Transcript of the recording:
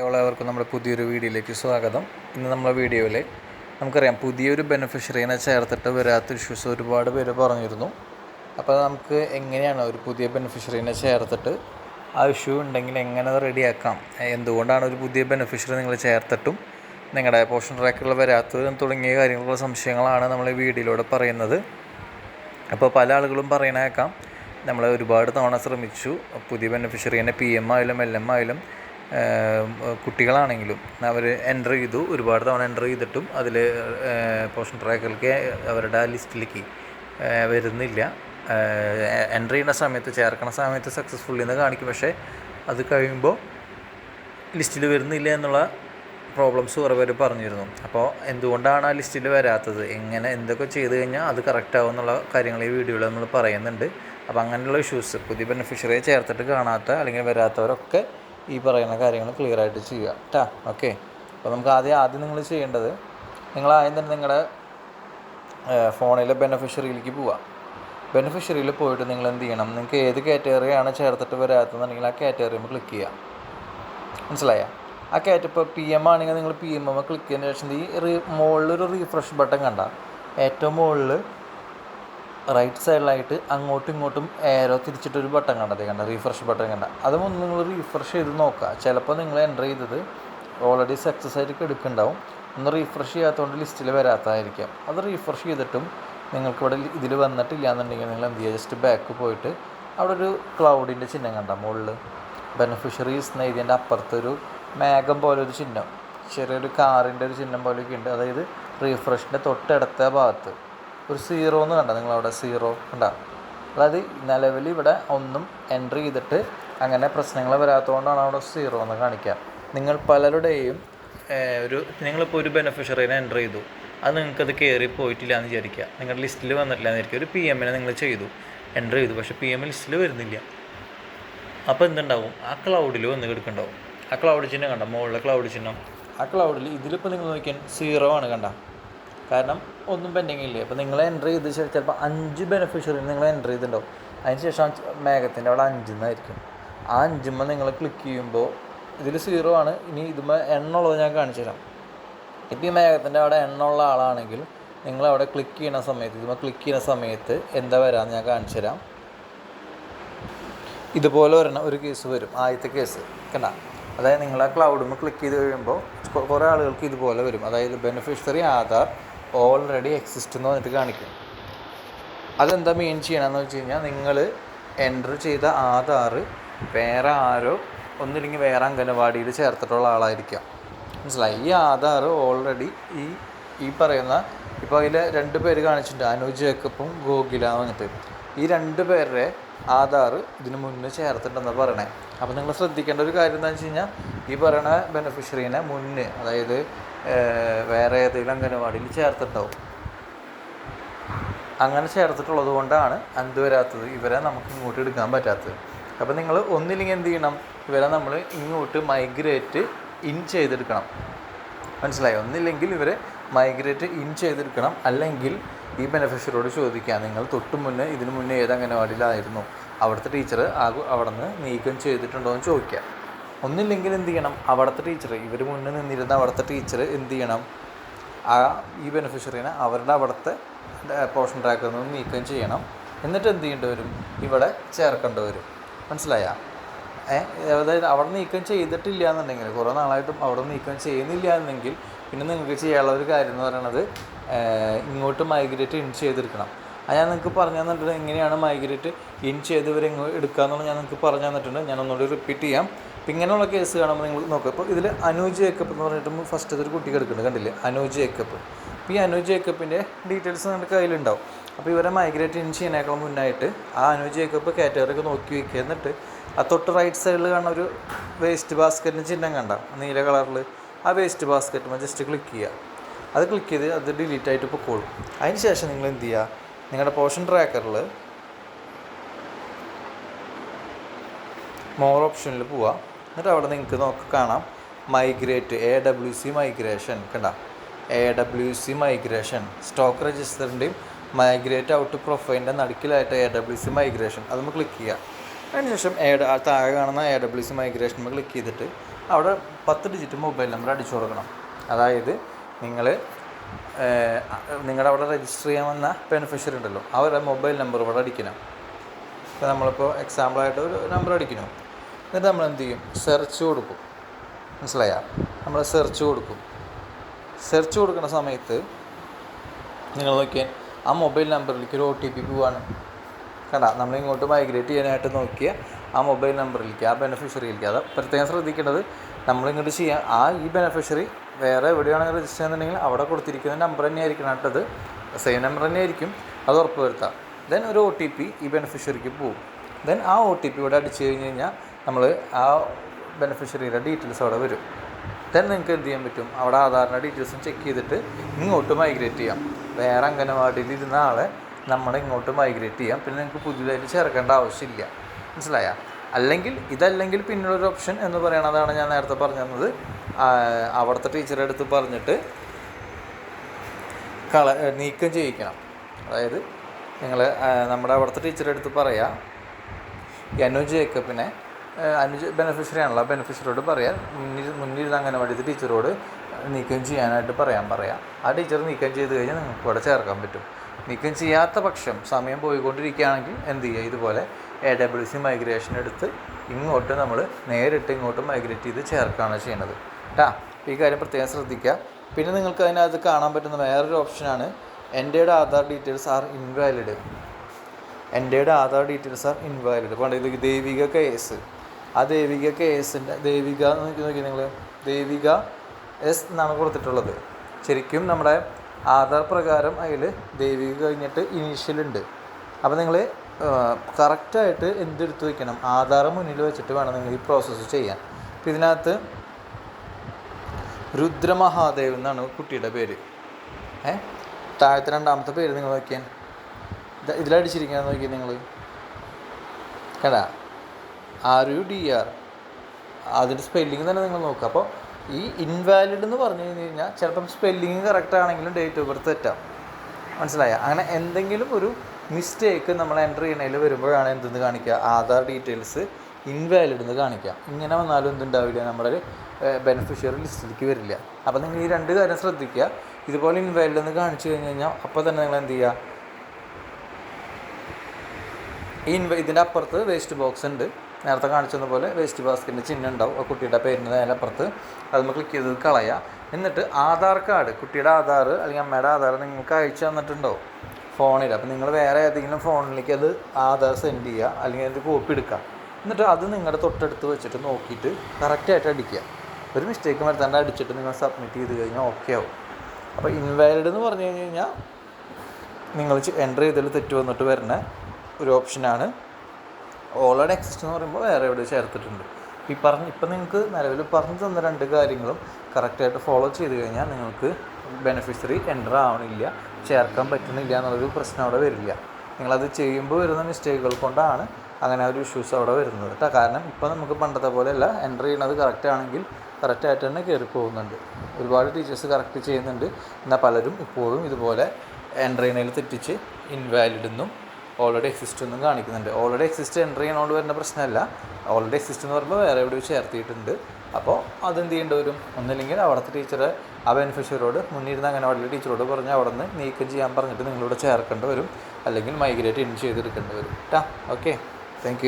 എല്ലാവർക്കും നമ്മുടെ പുതിയൊരു വീഡിയോയിലേക്ക് സ്വാഗതം. ഇന്ന് നമ്മുടെ വീഡിയോയിൽ നമുക്കറിയാം പുതിയൊരു ബെനിഫിഷ്യറീനെ ചേർത്തിട്ട് വരാത്ത ഇഷ്യൂസ് ഒരുപാട് പേര് പറഞ്ഞിരുന്നു. അപ്പോൾ നമുക്ക് എങ്ങനെയാണ് ഒരു പുതിയ ബെനിഫിഷ്യറീനെ ചേർത്തിട്ട് ആ ഇഷ്യൂ ഉണ്ടെങ്കിൽ എങ്ങനെ റെഡിയാക്കാം എന്തുകൊണ്ടാണ് ഒരു പുതിയ ബെനിഫിഷ്യറി നിങ്ങൾ ചേർത്തിട്ടും നിങ്ങളുടെ പോഷൻ ട്രാക്കുകൾ വരാത്തതും തുടങ്ങിയ കാര്യങ്ങളുള്ള സംശയങ്ങളാണ് നമ്മൾ ഈ വീഡിയോയിലൂടെ പറയുന്നത്. അപ്പോൾ പല ആളുകളും പറയണേക്കാം നമ്മൾ ഒരുപാട് തവണ ശ്രമിച്ചു. പുതിയ ബെനിഫിഷ്യറീനെ പി എം ആയാലും എൽ എം ആയാലും കുട്ടികളാണെങ്കിലും അവർ എന്റർ ചെയ്തു. ഒരുപാട് തവണ എന്റർ ചെയ്തിട്ടും അതിൽ പോഷൻ ട്രാക്കുകൾക്ക് അവരുടെ ആ ലിസ്റ്റിലേക്ക് വരുന്നില്ല. എന്റർ ചെയ്യുന്ന സമയത്ത് ചേർക്കണ സമയത്ത് സക്സസ്ഫുള്ളി എന്ന് കാണിക്കും. പക്ഷേ അത് കഴിയുമ്പോൾ ലിസ്റ്റിൽ വരുന്നില്ല എന്നുള്ള പ്രോബ്ലംസ് കുറേ പേര് പറഞ്ഞിരുന്നു. അപ്പോൾ എന്തുകൊണ്ടാണ് ആ ലിസ്റ്റിൽ വരാത്തത്? എങ്ങനെ എന്തൊക്കെ ചെയ്ത് കഴിഞ്ഞാൽ അത് കറക്റ്റ് ആവും എന്നുള്ള കാര്യങ്ങൾ ഈ വീഡിയോയിൽ നമ്മൾ പറയുന്നുണ്ട്. അപ്പോൾ അങ്ങനെയുള്ള ഇഷ്യൂസ് പുതിയ ബെനിഫിഷ്യറിയെ ചേർത്തിട്ട് കാണാത്ത അല്ലെങ്കിൽ വരാത്തവരൊക്കെ ഈ പറയുന്ന കാര്യങ്ങൾ ക്ലിയർ ആയിട്ട് ചെയ്യുക. കേട്ടാ ഓക്കെ അപ്പോൾ നമുക്ക് ആദ്യം ആദ്യം നിങ്ങൾ ചെയ്യേണ്ടത് നിങ്ങൾ ആദ്യം തന്നെ നിങ്ങളുടെ ഫോണിലെ ബെനഫിഷ്യറിയിലേക്ക് പോവുക. ബെനിഫിഷ്യറിയിൽ പോയിട്ട് നിങ്ങൾ എന്ത് ചെയ്യണം? നിങ്ങൾക്ക് ഏത് കാറ്റഗറിയാണ് ചേർത്തിട്ട് വരാത്തതെന്നുണ്ടെങ്കിൽ ആ കാറ്റഗറിയിൽ ക്ലിക്ക് ചെയ്യുക മനസ്സിലായ? ആ കാറ്റ് ഇപ്പോൾ പി എം ആണെങ്കിൽ നിങ്ങൾ പി എം എം ക്ലിക്ക് ചെയ്യുന്ന ശേഷം ഈ റീ മുകളിലൊരു റീഫ്രഷ് ബട്ടൺ കണ്ട. ഏറ്റവും മുകളിൽ റൈറ്റ് സൈഡിലായിട്ട് അങ്ങോട്ടും ഇങ്ങോട്ടും ഏരോ തിരിച്ചിട്ടൊരു ബട്ടൺ കണ്ടത് കണ്ട റീഫ്രഷ് ബട്ടൺ കണ്ട. അതും നിങ്ങൾ റീഫ്രഷ് ചെയ്ത് നോക്കുക. ചിലപ്പോൾ നിങ്ങൾ എന്റർ ചെയ്തത് ഓൾറെഡി സക്സസ് ആയിട്ട് എടുക്കുന്നുണ്ടാവും ഒന്ന് റീഫ്രഷ് ചെയ്യാത്തതുകൊണ്ട് ലിസ്റ്റിൽ വരാത്തതായിരിക്കാം അത് റീഫ്രഷ് ചെയ്തിട്ടും നിങ്ങൾക്ക് ഇവിടെ ഇതിൽ വന്നിട്ടില്ല എന്നുണ്ടെങ്കിൽ നിങ്ങൾ എന്ത് ചെയ്യുക? ജസ്റ്റ് ബാക്ക് പോയിട്ട് അവിടെ ഒരു ക്ലൗഡിന്റെ ചിഹ്നം കണ്ട മുകളിൽ ബെനിഫിഷ്യറീസ് എഴുതിയതിന്റെ അപ്പുറത്തൊരു മേഘം പോലെ ഒരു ചിഹ്നം. ചെറിയൊരു കാറിന്റെ ഒരു ചിഹ്നം പോലെയൊക്കെ ഉണ്ട്. അതായത് റീഫ്രഷിന്റെ തൊട്ടടുത്ത ഭാഗത്ത്. ഒരു സീറോ എന്ന് കണ്ട? നിങ്ങളവിടെ സീറോ കണ്ട? അതായത് നിലവിൽ ഇവിടെ ഒന്നും എൻട്രി ചെയ്തിട്ട് അങ്ങനെ പ്രശ്നങ്ങൾ വരാത്തതുകൊണ്ടാണ് അവിടെ സീറോ എന്ന് കാണിക്കുക. നിങ്ങൾ പലരുടെയും ഒരു നിങ്ങളിപ്പോൾ ഒരു ബെനിഫിഷ്യറീനെ എന്റർ ചെയ്തു. അത് നിങ്ങൾക്കത് കയറി പോയിട്ടില്ല എന്ന് വിചാരിക്കുക. നിങ്ങളുടെ ലിസ്റ്റിൽ വന്നിട്ടില്ല എന്നായിരിക്കും ഒരു പി എമ്മിനെ നിങ്ങൾ ചെയ്തു. എന്റർ ചെയ്തു. പക്ഷേ പി എം ലിസ്റ്റിൽ വരുന്നില്ല. അപ്പോൾ എന്തുണ്ടാവും? ആ ക്ലൗഡിൽ വന്ന് കിടക്കുന്നുണ്ടാവും. ആ ക്ലൗഡ് ചിഹ്നം കണ്ട? മുകളിലെ ക്ലൗഡ് ചിഹ്നം. ആ ക്ലൗഡിൽ ഇതിലിപ്പോൾ നിങ്ങൾ നോക്കിയാൽ സീറോ ആണ് കണ്ട? കാരണം ഒന്നും പെൻഡിങ് ഇല്ലേ? അപ്പോൾ നിങ്ങൾ എന്റർ ചെയ്ത് ചിലപ്പോൾ അഞ്ച് ബെനിഫിഷ്യറി നിങ്ങൾ എന്റർ ചെയ്തിട്ടുണ്ടാവും. അതിന് ശേഷം മേഘത്തിന്റെ അവിടെ അഞ്ചെന്നായിരിക്കും. ആ അഞ്ചുമ്പോൾ നിങ്ങൾ ക്ലിക്ക് ചെയ്യുമ്പോൾ ഇതിൽ സീറോ ആണ്. ഇനി ഇതുമ്പോൾ എണ്ണുള്ളത് ഞാൻ കാണിച്ചു തരാം. ഇപ്പോൾ ഈ മേഘത്തിന്റെ അവിടെ എണ്ണുള്ള ആളാണെങ്കിൽ നിങ്ങൾ അവിടെ ക്ലിക്ക് ചെയ്യുന്ന സമയത്ത് ഇതുമ്പോൾ ക്ലിക്ക് ചെയ്യുന്ന സമയത്ത് എന്താ വരാമെന്ന് ഞാൻ കാണിച്ചു തരാം. ഇതുപോലെ വരണ ഒരു കേസ് വരും. ആദ്യത്തെ കേസ് കണ്ട? അതായത് നിങ്ങൾ ആ ക്ലൗഡിൽ ക്ലിക്ക് ചെയ്ത് കഴിയുമ്പോൾ കുറേ ആളുകൾക്ക് ഇതുപോലെ വരും. അതായത് ബെനിഫിഷ്യറി ആധാർ ഓൾറെഡി എക്സിസ്റ്റ് എന്ന് പറഞ്ഞിട്ട് കാണിക്കും. അതെന്താ മീൻ ചെയ്യണമെന്ന് വെച്ച് കഴിഞ്ഞാൽ നിങ്ങൾ എന്റർ ചെയ്ത ആധാർ വേറെ ആരോ ഒന്നില്ലെങ്കിൽ വേറെ അംഗനവാടിയിൽ ചേർത്തിട്ടുള്ള ആളായിരിക്കാം. മനസ്സിലായി? ഈ ആധാർ ഓൾറെഡി ഈ ഈ പറയുന്ന ഇപ്പോൾ അതിൽ രണ്ട് പേര് കാണിച്ചിട്ടുണ്ട്. അനു ജേക്കബും ഗോകില വന്നിട്ട് ഈ രണ്ട് പേരുടെ ആധാർ ഇതിന് മുന്നേ ചേർത്തിട്ടുണ്ടെന്ന് പറയണേ. അപ്പോൾ നിങ്ങൾ ശ്രദ്ധിക്കേണ്ട ഒരു കാര്യം എന്താണെന്ന് വെച്ച് കഴിഞ്ഞാൽ ഈ പറയണ ബെനിഫിഷ്യറീനെ മുന്നേ അതായത് വേറെ ഏതെങ്കിലും അംഗനവാടിയിൽ ചേർത്തിട്ടുണ്ടാവും. അങ്ങനെ ചേർത്തിട്ടുള്ളത് കൊണ്ടാണ് അന്ത് വരാത്തത്? ഇവരെ നമുക്ക് ഇങ്ങോട്ട് എടുക്കാൻ പറ്റാത്തത്. അപ്പോൾ നിങ്ങൾ ഒന്നില്ലെങ്കിൽ എന്ത് ചെയ്യണം? ഇവരെ നമ്മൾ ഇങ്ങോട്ട് മൈഗ്രേറ്റ് ഇൻ ചെയ്തെടുക്കണം. മനസ്സിലായി? ഒന്നില്ലെങ്കിൽ ഇവരെ മൈഗ്രേറ്റ് ഇൻ ചെയ്തെടുക്കണം. അല്ലെങ്കിൽ ഈ ബെനഫിഷ്യറിയോട് ചോദിക്കുക നിങ്ങൾ തൊട്ട് മുന്നേ ഇതിനു മുന്നേ ഏത് അംഗനവാടിയിലായിരുന്നു അവിടുത്തെ ടീച്ചർ ആ അവിടെ നിന്ന് നീക്കം ചെയ്തിട്ടുണ്ടോ? എന്ന് ചോദിക്കുക ഒന്നില്ലെങ്കിൽ എന്ത് ചെയ്യണം? അവിടുത്തെ ടീച്ചർ ഇവർ മുന്നിൽ നിന്നിരുന്ന അവിടുത്തെ ടീച്ചർ എന്ത് ചെയ്യണം? ആ ഈ ബെനിഫിഷ്യറിനെ അവരുടെ അവിടുത്തെ പോർഷൻ ട്രാക്കിൽ നിന്ന് നീക്കം ചെയ്യണം. എന്നിട്ട് എന്ത് ചെയ്യേണ്ടി വരും? ഇവിടെ ചേർക്കേണ്ടി വരും. മനസ്സിലായ? അതായത് അവിടെ നീക്കം ചെയ്തിട്ടില്ല എന്നുണ്ടെങ്കിൽ കുറേ നാളായിട്ടും അവിടെ നീക്കം ചെയ്യുന്നില്ല എന്നെങ്കിൽ പിന്നെ നിങ്ങൾക്ക് ചെയ്യാനുള്ള ഒരു കാര്യം എന്ന് പറയുന്നത് ഇങ്ങോട്ട് മൈഗ്രേറ്റ് ഇൻ ചെയ്തെടുക്കണം. അത് ഞാൻ നിങ്ങൾക്ക് പറഞ്ഞു തന്നിട്ടുണ്ട് എങ്ങനെയാണ് മൈഗ്രേറ്റ് ഇൻ ചെയ്തവരെ എടുക്കുക എന്നുള്ളത് ഞാൻ നിങ്ങൾക്ക് പറഞ്ഞു തന്നിട്ടുണ്ട്. ഞാൻ ഒന്നുകൂടി റിപ്പീറ്റ് ചെയ്യാം. അപ്പം ഇങ്ങനെയുള്ള കേസ് കാണുമ്പോൾ നിങ്ങൾ നോക്കുക ഇപ്പോൾ ഇതിൽ അനുജ് ജേക്കപ്പ് എന്ന് പറഞ്ഞിട്ട് ഫസ്റ്റ് ഒരു കുട്ടി കിടക്കുന്നുണ്ട് കണ്ടില്ലേ? അനുജ് ജേക്കപ്പ് അപ്പോൾ ഈ അനുജ് ജേക്കപ്പിന്റെ ഡീറ്റെയിൽസ് നമ്മുടെ കയ്യിലുണ്ടാവും. അപ്പോൾ ഇവരെ മൈഗ്രേറ്റ് ഇൻ ചെയ്യാനേക്കാളും മുന്നായിട്ട് ആ അനുജ് ജേക്കപ്പ് കാറ്റഗറിയൊക്കെ നോക്കി വയ്ക്കുക എന്നിട്ട് ആ തൊട്ട് റൈറ്റ് സൈഡിൽ കാണുന്ന ഒരു വേസ്റ്റ് ബാസ്ക്കറ്റിന്റെ ചിഹ്നം കണ്ട. നീല കളറിൽ ആ വേസ്റ്റ് ബാസ്ക്കറ്റ് ജസ്റ്റ് ക്ലിക്ക് ചെയ്യുക അത് ക്ലിക്ക് ചെയ്ത് അത് ഡിലീറ്റ് ആയിട്ട് പൊക്കോളും അതിന് ശേഷം നിങ്ങൾ എന്ത് ചെയ്യുക നിങ്ങളുടെ പോർഷൻ ട്രാക്കറിൽ മോർ ഓപ്ഷനിൽ പോവുക എന്നിട്ട് അവിടെ നിങ്ങൾക്ക് നോക്കി കാണാം. Migrate A W C migration കണ്ട? A W C migration stock രജിസ്റ്ററിന്റെയും migrate out പ്രൊഫൈലിന്റെ നടുക്കിലായിട്ട് എ ഡബ്ല്യു സി മൈഗ്രേഷൻ അത് നമ്മൾ ക്ലിക്ക് ചെയ്യുക അതിനുശേഷം എ താഴെ കാണുന്ന എ ഡബ്ല്യു സി മൈഗ്രേഷൻ നമ്മൾ ക്ലിക്ക് ചെയ്തിട്ട് അവിടെ പത്ത് ഡിജിറ്റ് മൊബൈൽ നമ്പർ അടിച്ചു കൊടുക്കണം. അതായത് നിങ്ങൾ നിങ്ങളുടെ അവിടെ രജിസ്റ്റർ ചെയ്യാൻ വന്ന ബെനിഫിഷ്യറി ഉണ്ടല്ലോ. അവരുടെ മൊബൈൽ നമ്പർ ഇവിടെ അടിക്കണം. ഇപ്പോൾ നമ്മളിപ്പോൾ എക്സാമ്പിളായിട്ട് ഒരു നമ്പർ അടിക്കണം എന്നിട്ട് നമ്മൾ എന്ത് ചെയ്യും? സെർച്ച് കൊടുക്കും. മനസ്സിലായാ? നമ്മൾ സെർച്ച് കൊടുക്കും. സെർച്ച് കൊടുക്കുന്ന സമയത്ത് നിങ്ങൾ നോക്കിയാൽ ആ മൊബൈൽ നമ്പറിലേക്ക് ഒരു ഒ ടി പി പോവാണ്. കണ്ട? നമ്മൾ ഇങ്ങോട്ട് മൈഗ്രേറ്റ് ചെയ്യാനായിട്ട് നോക്കിയ ആ മൊബൈൽ നമ്പറിലേക്ക് ആ ബെനിഫിഷ്യറിയിലേക്ക് അത് പ്രത്യേകം ശ്രദ്ധിക്കേണ്ടത്. നമ്മളിങ്ങോട്ട് ചെയ്യാൻ ആ ഈ ബെനഫിഷ്യറി വേറെ എവിടെയാണെങ്കിൽ രജിസ്റ്റർ ചെയ്യുന്നുണ്ടെങ്കിൽ അവിടെ കൊടുത്തിരിക്കുന്ന നമ്പർ തന്നെ ആയിരിക്കണം കേട്ടത് സെയിം നമ്പർ തന്നെ ആയിരിക്കും അത് ഉറപ്പ് വരുത്താം ദെൻ ഒരു ഒ ടി പി ഈ ബെനഫിഷ്യറിക്ക് പോകും ദെൻ ആ ഒ ടി പി ഇവിടെ അടിച്ചു കഴിഞ്ഞ് കഴിഞ്ഞാൽ നമ്മൾ ആ ബെനിഫിഷ്യറിയുടെ ഡീറ്റെയിൽസ് അവിടെ വരും. ദെൻ നിങ്ങൾക്ക് എന്ത് ചെയ്യാൻ പറ്റും? അവിടെ ആധാറിന്റെ ഡീറ്റെയിൽസും ചെക്ക് ചെയ്തിട്ട് ഇങ്ങോട്ട് മൈഗ്രേറ്റ് ചെയ്യാം. വേറെ അംഗനവാടിയിൽ ഇരുന്ന ആളെ നമ്മൾ ഇങ്ങോട്ട് മൈഗ്രേറ്റ് ചെയ്യാം. പിന്നെ നിങ്ങൾക്ക് പുതിയതായിട്ട് ചേർക്കേണ്ട ആവശ്യമില്ല. മനസ്സിലായ? അല്ലെങ്കിൽ ഇതല്ലെങ്കിൽ പിന്നുള്ളൊരു ഓപ്ഷൻ എന്ന് പറയണതാണ് ഞാൻ നേരത്തെ പറഞ്ഞു തന്നത്. അവിടുത്തെ ടീച്ചറെ അടുത്ത് പറഞ്ഞിട്ട് കള നീക്കം ചെയ്യിക്കണം. അതായത് നിങ്ങൾ നമ്മുടെ അവിടുത്തെ ടീച്ചറെ അടുത്ത് പറയാം അനു ജേക്കബിനെ അനുജ് ബെനിഫിഷ്യറി ആണല്ലോ. ബെനിഫിഷ്യറിയോട് പറയാൻ. മുന്നിൽ മുന്നിരുന്ന് അംഗനവാടിത്തെ ടീച്ചറോട് നീക്കം ചെയ്യാനായിട്ട് പറയാൻ പറയാം. ആ ടീച്ചർ നീക്കം ചെയ്ത് കഴിഞ്ഞാൽ നിങ്ങൾക്ക് ഇവിടെ ചേർക്കാൻ പറ്റും. നീക്കം ചെയ്യാത്ത പക്ഷം സമയം പോയിക്കൊണ്ടിരിക്കുകയാണെങ്കിൽ എന്ത് ചെയ്യുക? ഇതുപോലെ എ ഡബ്ല്യു സി മൈഗ്രേഷൻ എടുത്ത് ഇങ്ങോട്ട് നമ്മൾ നേരിട്ട് ഇങ്ങോട്ട് മൈഗ്രേറ്റ് ചെയ്ത് ചേർക്കുകയാണ് ചെയ്യുന്നത് കേട്ടാ ഈ കാര്യം പ്രത്യേകം ശ്രദ്ധിക്കുക. പിന്നെ നിങ്ങൾക്ക് അതിനകത്ത് കാണാൻ പറ്റുന്ന വേറൊരു ഓപ്ഷനാണ് എന്റെയുടെ ആധാർ ഡീറ്റെയിൽസ് ആർ ഇൻവാലിഡ് എന്റെയുടെ ആധാർ ഡീറ്റെയിൽസ് ആർ ഇൻവാലിഡ് പണ്ട് ഇത് ദൈവിക കേസ് ആ ദേവിക കേസിന്റെ ദേവിക എന്ന് നോക്കി നോക്കി നിങ്ങൾ ദേവിക എസ് എന്നാണ് കൊടുത്തിട്ടുള്ളത്. ശരിക്കും നമ്മുടെ ആധാർ പ്രകാരം അതിൽ ദേവിക കഴിഞ്ഞിട്ട് ഇനീഷ്യൽ ഉണ്ട്. അപ്പോൾ നിങ്ങൾ കറക്റ്റായിട്ട് എന്തെടുത്ത് വയ്ക്കണം ആധാർ മുന്നിൽ വെച്ചിട്ട് വേണം നിങ്ങൾ ഈ പ്രോസസ്സ് ചെയ്യാൻ. അപ്പോൾ ഇതിനകത്ത് രുദ്രമഹാദേവ് എന്നാണ് കുട്ടിയുടെ പേര്. ഏ? താഴത്തെ രണ്ടാമത്തെ പേര് നിങ്ങൾ നോക്കിയാൽ ഇതിലടിച്ചിരിക്കാൻ നോക്കി നിങ്ങൾ കേടാ ആർ യു ഡി ആർ അതിന്റെ സ്പെല്ലിങ് തന്നെ നിങ്ങൾ നോക്കുക അപ്പോൾ ഈ ഇൻവാലിഡ് എന്ന് പറഞ്ഞു കഴിഞ്ഞ് കഴിഞ്ഞാൽ ചിലപ്പം സ്പെല്ലിങ് കറക്റ്റ് ആണെങ്കിലും ഡേറ്റ് ഓഫ് ബർത്ത് തെറ്റാം മനസ്സിലായ? അങ്ങനെ എന്തെങ്കിലും ഒരു മിസ്റ്റേക്ക് നമ്മൾ എന്റർ ചെയ്യണതിൽ വരുമ്പോഴാണ് എന്തെന്ന് കാണിക്കുക ആധാർ ഡീറ്റെയിൽസ് ഇൻവാലിഡ് എന്ന് കാണിക്കുക ഇങ്ങനെ വന്നാലും എന്തുണ്ടാവില്ല? നമ്മുടെ ബെനിഫിഷ്യറി ലിസ്റ്റിലേക്ക് വരില്ല. അപ്പോൾ നിങ്ങൾ ഈ രണ്ട് കാര്യം ശ്രദ്ധിക്കുക ഇതുപോലെ ഇൻവാലിഡ് എന്ന് കാണിച്ചു കഴിഞ്ഞ് കഴിഞ്ഞാൽ അപ്പോൾ തന്നെ നിങ്ങൾ എന്ത് ചെയ്യുക ഈ ഇൻവ ഇതിന്റെ അപ്പുറത്ത് വേസ്റ്റ് ബോക്സ് ഉണ്ട്. നേരത്തെ കാണിച്ചത് പോലെ വേസ്റ്റ് ബാസ്കറ്റിന്റെ ചിഹ്നം ഉണ്ടാവും. ആ കുട്ടിയുടെ പേരിന്റെ അപ്പുറത്ത് അത് നമ്മൾ ക്ലിക്ക് ചെയ്ത് കളയുക എന്നിട്ട് ആധാർ കാർഡ് കുട്ടിയുടെ ആധാർ അല്ലെങ്കിൽ അമ്മയുടെ ആധാർ നിങ്ങൾക്ക് അയച്ചു തന്നിട്ടുണ്ടോ? ഫോണിൽ. അപ്പോൾ നിങ്ങൾ വേറെ ഏതെങ്കിലും ഫോണിലേക്ക് അത് ആധാർ സെൻഡ് ചെയ്യുക അല്ലെങ്കിൽ അത് കോപ്പി എടുക്കുക. എന്നിട്ട് അത് നിങ്ങളുടെ തൊട്ടടുത്ത് വെച്ചിട്ട് നോക്കിയിട്ട് കറക്റ്റായിട്ട് അടിക്കുക. ഒരു മിസ്റ്റേക്ക് വരുത്താണ്ട് അടിച്ചിട്ട് നിങ്ങൾ സബ്മിറ്റ് ചെയ്ത് കഴിഞ്ഞാൽ ഓക്കെ ആവും. അപ്പോൾ ഇൻവാലിഡ് എന്ന് പറഞ്ഞു കഴിഞ്ഞ് കഴിഞ്ഞാൽ നിങ്ങൾ എന്റർ ചെയ്തതിൽ തെറ്റ് വന്നിട്ട് വരുന്ന ഒരു ഓപ്ഷനാണ് ഓൾറെഡി എക്സിസ്റ്റ് എന്ന് പറയുമ്പോൾ വേറെ എവിടെ ചേർത്തിട്ടുണ്ട്. ഈ പറഞ്ഞ് ഇപ്പം നിങ്ങൾക്ക് നിലവിൽ പറഞ്ഞു തന്ന രണ്ട് കാര്യങ്ങളും കറക്റ്റായിട്ട് ഫോളോ ചെയ്ത് കഴിഞ്ഞാൽ നിങ്ങൾക്ക് ബെനിഫിഷ്യറി എന്റർ ആവണില്ല ചേർക്കാൻ പറ്റുന്നില്ല എന്നുള്ളൊരു പ്രശ്നം അവിടെ വരില്ല. നിങ്ങളത് ചെയ്യുമ്പോൾ വരുന്ന മിസ്റ്റേക്കുകൾ കൊണ്ടാണ് അങ്ങനെ ഒരു ഇഷ്യൂസ് അവിടെ വരുന്നത് കേട്ടോ കാരണം ഇപ്പോൾ നമുക്ക് പണ്ടത്തെ പോലെയല്ല എന്റർ ചെയ്യണത് കറക്റ്റ് ആണെങ്കിൽ കറക്റ്റായിട്ട് തന്നെ കയറി പോകുന്നുണ്ട്. ഒരുപാട് ടീച്ചേഴ്സ് കറക്റ്റ് ചെയ്യുന്നുണ്ട്. എന്നാൽ പലരും ഇപ്പോഴും ഇതുപോലെ എന്റർ ചെയ്യണതിൽ തെറ്റിച്ച് ഇൻവാലിഡ് എന്നും ഓൾറെഡി എക്സിസ്റ്റ് എന്നും കാണിക്കുന്നുണ്ട്. ഓൾറെഡി എക്സിസ്റ്റ് എന്റർ ചെയ്യണോണ്ട് വരുന്ന പ്രശ്നമല്ല. ഓൾറെഡി എക്സിസ്റ്റ് എന്ന് പറയുമ്പോൾ വേറെ എവിടെ ചേർത്തിയിട്ടുണ്ട്. അപ്പോൾ അതെന്ത് ചെയ്യേണ്ടി വരും? ഒന്നില്ലെങ്കിൽ അവിടുത്തെ ടീച്ചറെ ആ ബെനിഫിഷ്യറിയോട് മുന്നിരുന്ന അങ്ങനെ വലിയ ടീച്ചറോട് പറഞ്ഞ് അവിടെ നിന്ന് നീക്കം ചെയ്യാൻ പറഞ്ഞിട്ട് നിങ്ങളിവിടെ ചേർക്കേണ്ടി വരും. അല്ലെങ്കിൽ മൈഗ്രേറ്റ് ഇൻ ചെയ്തെടുക്കേണ്ടി വരും. കേട്ടാ ഓക്കെ താങ്ക്